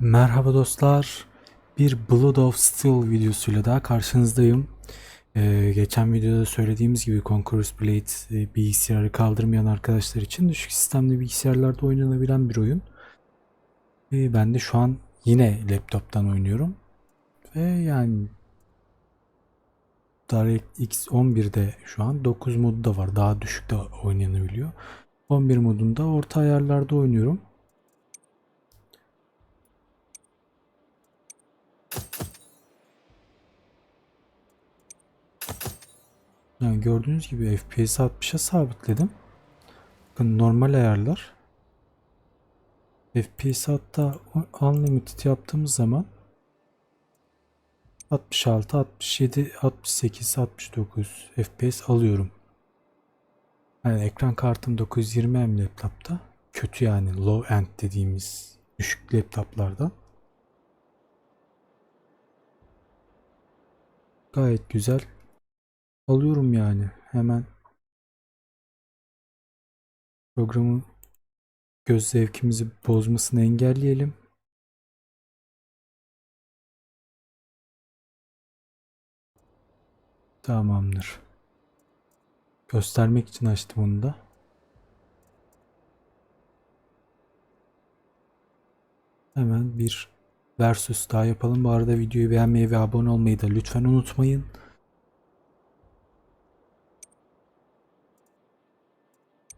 Merhaba dostlar. Bir Blood of Steel videosuyla daha karşınızdayım. Ee, geçen videoda söylediğimiz gibi Conqueror's Blade e, bilgisayarı kaldırmayan arkadaşlar için düşük sistemli bilgisayarlarda oynanabilen bir oyun. Ee, ben de şu an yine laptoptan oynuyorum. Ve yani DirectX 11'de şu an 9 modu da var. Daha düşük de oynanabiliyor. 11 modunda orta ayarlarda oynuyorum. Yani gördüğünüz gibi FPS'i 60'a sabitledim. Bakın normal ayarlar. FPS'i hatta unlimited yaptığımız zaman 66, 67, 68, 69 FPS alıyorum. Yani ekran kartım 920M laptopta. Kötü yani low end dediğimiz düşük laptoplardan. Gayet güzel alıyorum yani hemen programın göz zevkimizi bozmasını engelleyelim. Tamamdır. Göstermek için açtım onu da. Hemen bir versus daha yapalım. Bu arada videoyu beğenmeyi ve abone olmayı da lütfen unutmayın.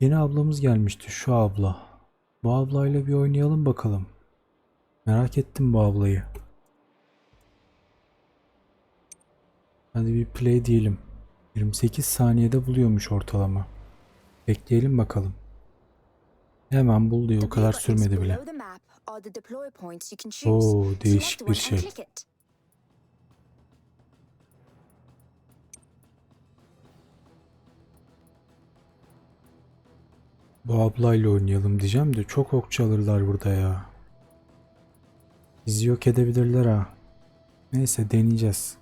Yeni ablamız gelmişti şu abla. Bu ablayla bir oynayalım bakalım. Merak ettim bu ablayı. Hadi bir play diyelim. 28 saniyede buluyormuş ortalama. Bekleyelim bakalım. Hemen bul diyor o kadar sürmedi bile. Oo, değişik bir şey. Bu ablayla oynayalım diyeceğim de çok okçu alırlar burada ya. Bizi yok edebilirler ha. Neyse deneyeceğiz.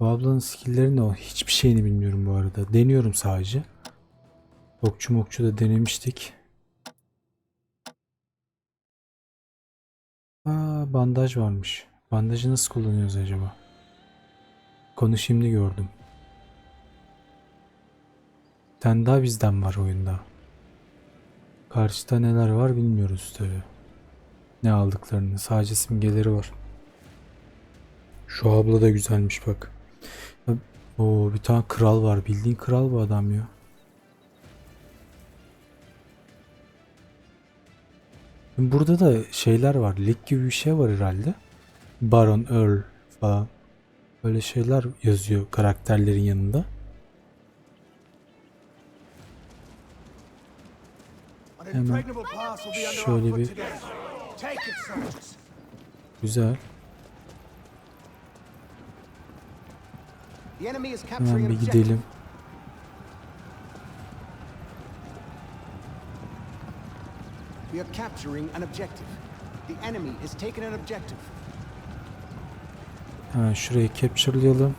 Bu ablanın skill'leri ne o? Hiçbir şeyini bilmiyorum bu arada. Deniyorum sadece. Okçu mokçu da denemiştik. Aa bandaj varmış. Bandajı nasıl kullanıyoruz acaba? Konu şimdi gördüm. Bir tane daha bizden var oyunda. Karşıda neler var bilmiyoruz tabi. Ne aldıklarını. Sadece simgeleri var. Şu abla da güzelmiş bak. Oo bir tane kral var. Bildiğin kral bu adam ya. Burada da şeyler var. Lig gibi bir şey var herhalde. Baron, Earl falan. Böyle şeyler yazıyor karakterlerin yanında. Hemen şöyle bir güzel. Hemen bir gidelim. We are capturing an objective. The enemy is taking an objective. Hemen şurayı capture'layalım.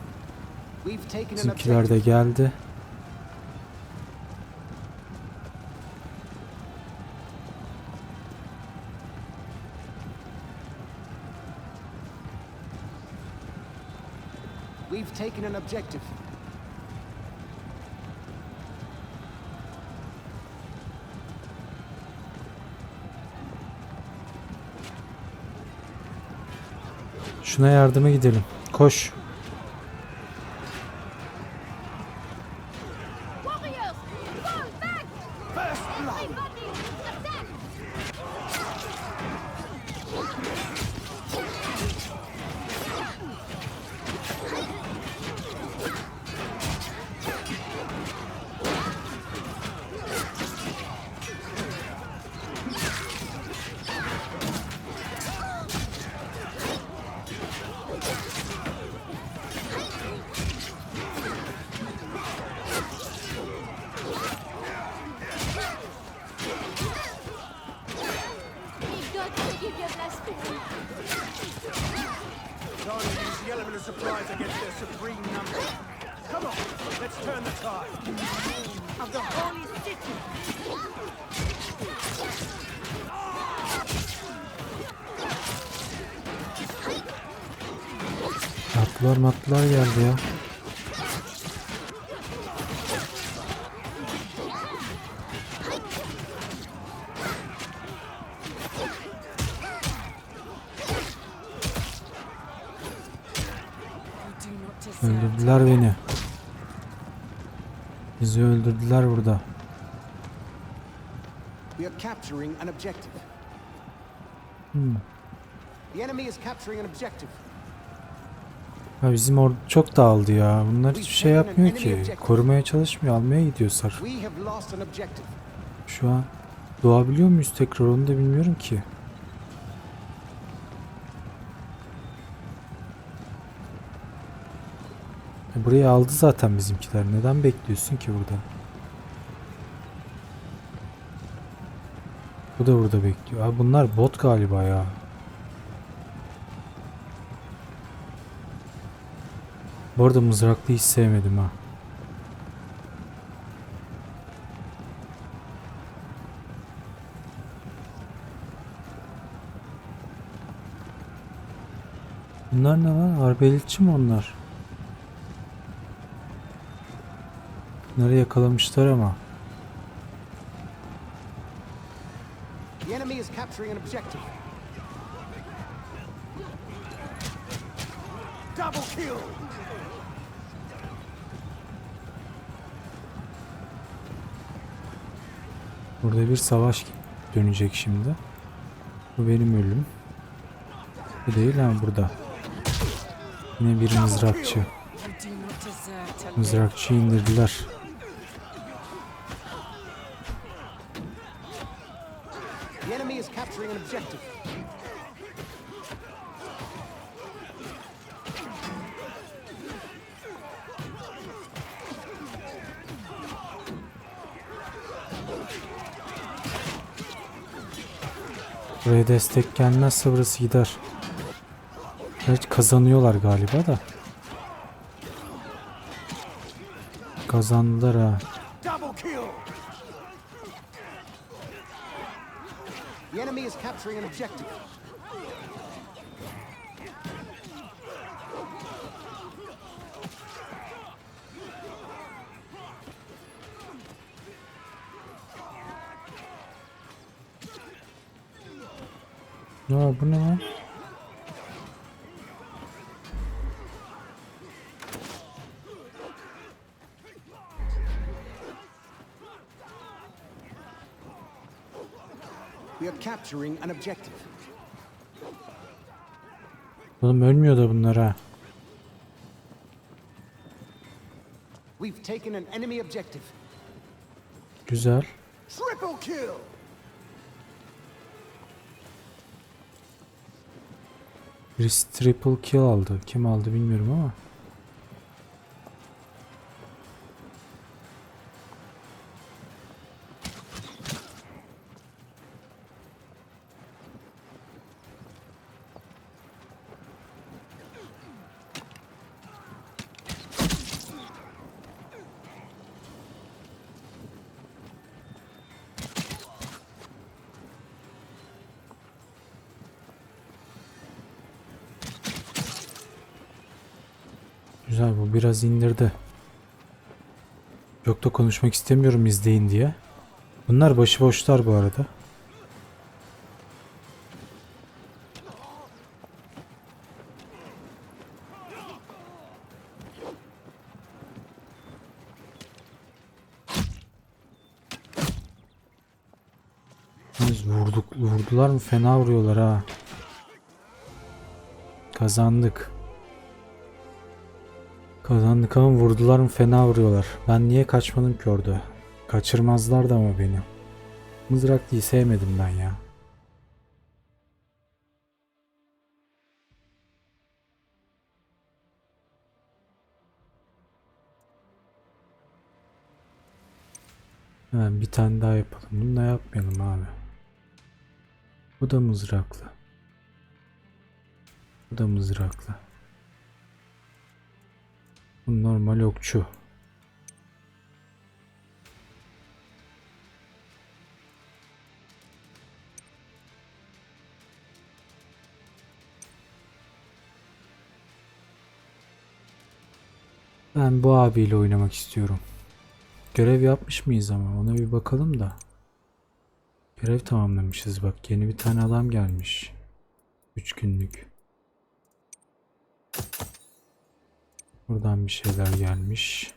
Bizimkiler de geldi. We've taken an objective. Şuna yardıma gidelim. Koş. Of the holy city. Matlılar matlılar geldi ya. Öldürdüler beni. Bizi öldürdüler burada. We are capturing an objective. The enemy is capturing an objective. Ya bizim ordu çok dağıldı ya. Bunlar hiçbir şey yapmıyor ki. Korumaya çalışmıyor. Almaya an objective. Şu an doğabiliyor muyuz tekrar onu da bilmiyorum ki. Burayı aldı zaten bizimkiler. Neden bekliyorsun ki burada? Bu da burada bekliyor. Abi bunlar bot galiba ya. Bu arada mızraklı hiç sevmedim ha. Bunlar ne lan? Arbeletçi mi onlar? Bunları yakalamışlar ama. The enemy is capturing an objective. Double kill! Burada bir savaş dönecek şimdi. Bu benim ölüm. Bu değil ama burada. Yine bir mızrakçı. Mızrakçıyı indirdiler. Buraya destek gelmezse burası gider. Gerçi kazanıyorlar galiba da. Kazandılar ha. The enemy is capturing an objective. Ya bu ne lan? We are capturing an objective. Oğlum ölmüyor da bunlar ha. We've taken an enemy objective. Güzel. Triple kill! Birisi triple kill aldı. Kim aldı bilmiyorum ama. Güzel bu biraz indirdi. Çok da konuşmak istemiyorum izleyin diye. Bunlar başıboşlar bu arada. Yalnız vurduk, vurdular mı fena vuruyorlar ha. Kazandık. Kazandık ama vurdular mı fena vuruyorlar. Ben niye kaçmadım ki orada? Kaçırmazlardı ama beni. Mızrak değil sevmedim ben ya. Hemen bir tane daha yapalım. Bunu da yapmayalım abi. Bu da mızraklı. Bu da mızraklı. Bu normal okçu. Ben bu abiyle oynamak istiyorum. Görev yapmış mıyız ama ona bir bakalım da. Görev tamamlamışız bak yeni bir tane adam gelmiş. 3 günlük. Buradan bir şeyler gelmiş.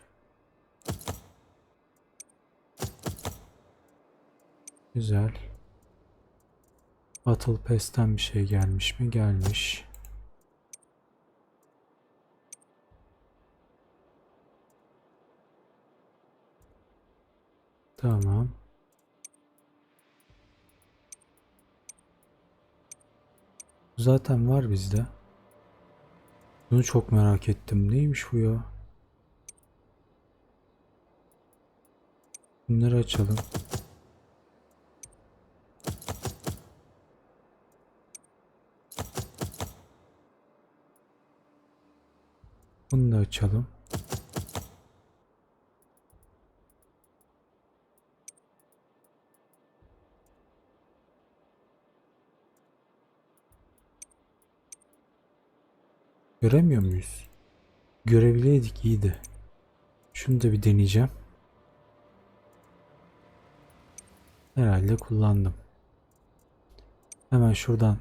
Güzel. Battle Pass'ten bir şey gelmiş mi? Gelmiş. Tamam. Zaten var bizde. Bunu çok merak ettim. Neymiş bu ya? Bunları açalım. Bunu da açalım. Göremiyor muyuz? Görebileydik iyiydi. Şunu da bir deneyeceğim. Herhalde kullandım. Hemen şuradan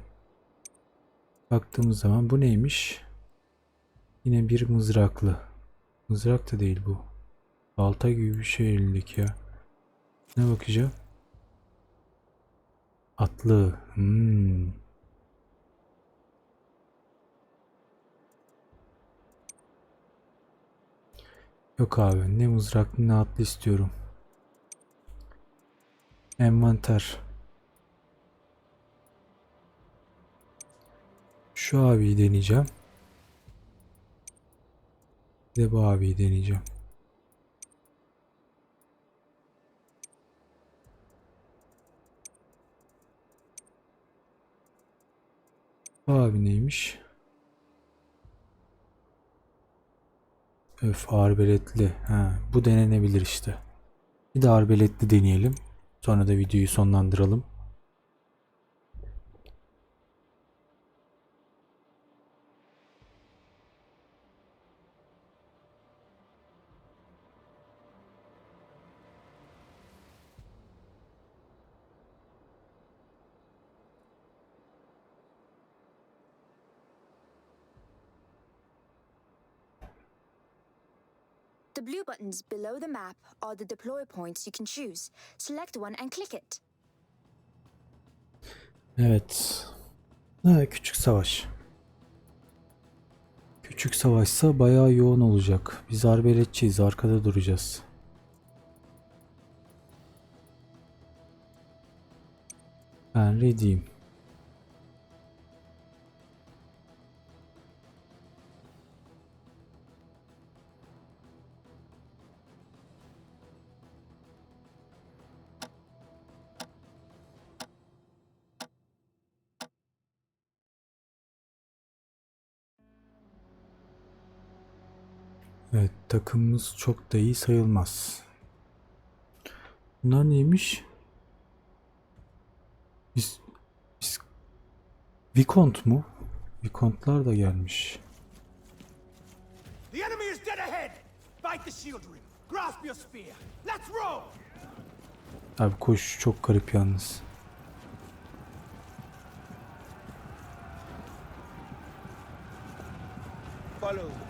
baktığımız zaman bu neymiş? Yine bir mızraklı. Mızrak da değil bu. Balta gibi bir şey elindeki ya. Ne bakacağım? Atlı. Hmm. Yok abi ne mızraklı ne atlı istiyorum. Envanter. Şu abiyi deneyeceğim. Bir de bu abiyi deneyeceğim. Bu abi neymiş? Öf arbeletli. Ha, bu denenebilir işte. Bir de arbeletli deneyelim. Sonra da videoyu sonlandıralım. The blue buttons below the map are the deploy points you can choose. Select one and click it. Evet. Ha, küçük savaş. Küçük savaşsa bayağı yoğun olacak. Biz arbeletçiyiz. Arkada duracağız. Ben ready'yim. Takımımız çok da iyi sayılmaz. Bunlar neymiş? Biz, biz Vikont mu? Vikontlar da gelmiş. The enemy is dead ahead! Fight the shield ring. Grasp your spear. Let's roll! Abi koş çok garip yalnız. Follow.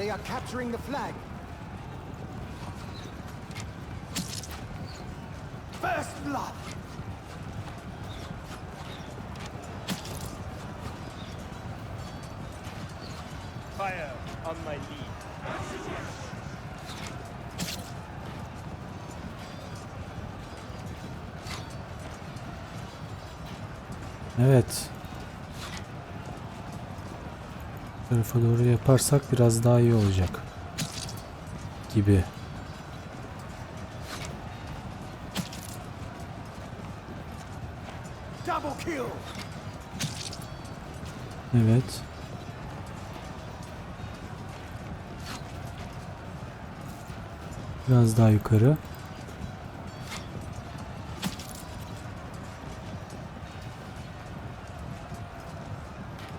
They are capturing the flag. First blood! Fire on my lead. Evet. Tarafa doğru yaparsak biraz daha iyi olacak. Gibi. Evet. Biraz daha yukarı.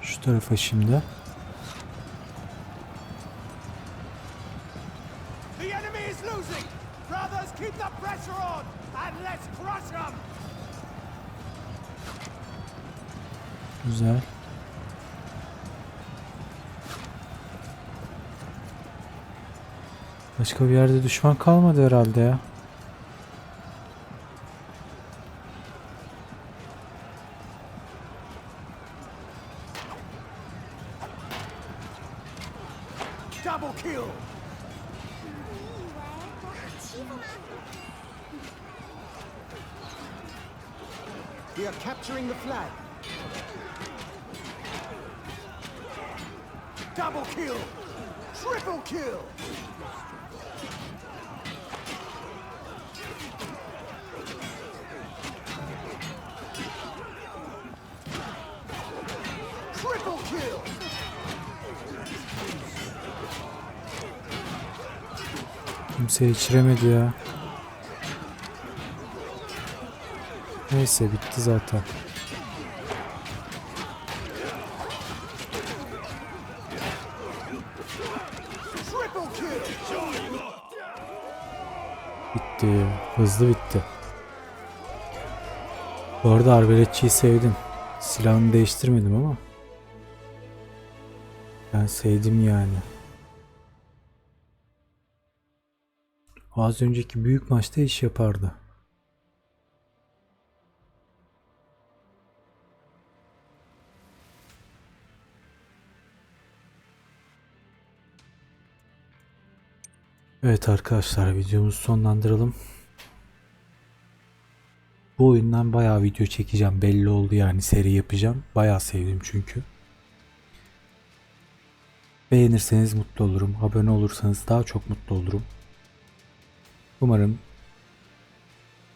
Şu tarafa şimdi. Keep the pressure on! And let's crush them! Güzel. Başka bir yerde düşman kalmadı herhalde ya. We are capturing the flag. Double kill! Triple kill! Triple kill! Kimse geçiremedi ya. Neyse bitti zaten. Bitti. Hızlı bitti. Bu arada arbeletçiyi sevdim. Silahını değiştirmedim ama. Ben sevdim yani. Az önceki büyük maçta iş yapardı. Evet arkadaşlar videomuzu sonlandıralım. Bu oyundan bayağı video çekeceğim belli oldu yani seri yapacağım. Bayağı sevdim çünkü. Beğenirseniz mutlu olurum. Abone olursanız daha çok mutlu olurum. Umarım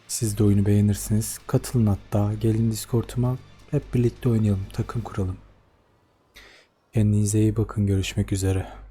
siz de oyunu beğenirsiniz. Katılın hatta. Gelin Discord'uma. Hep birlikte oynayalım. Takım kuralım. Kendinize iyi bakın. Görüşmek üzere.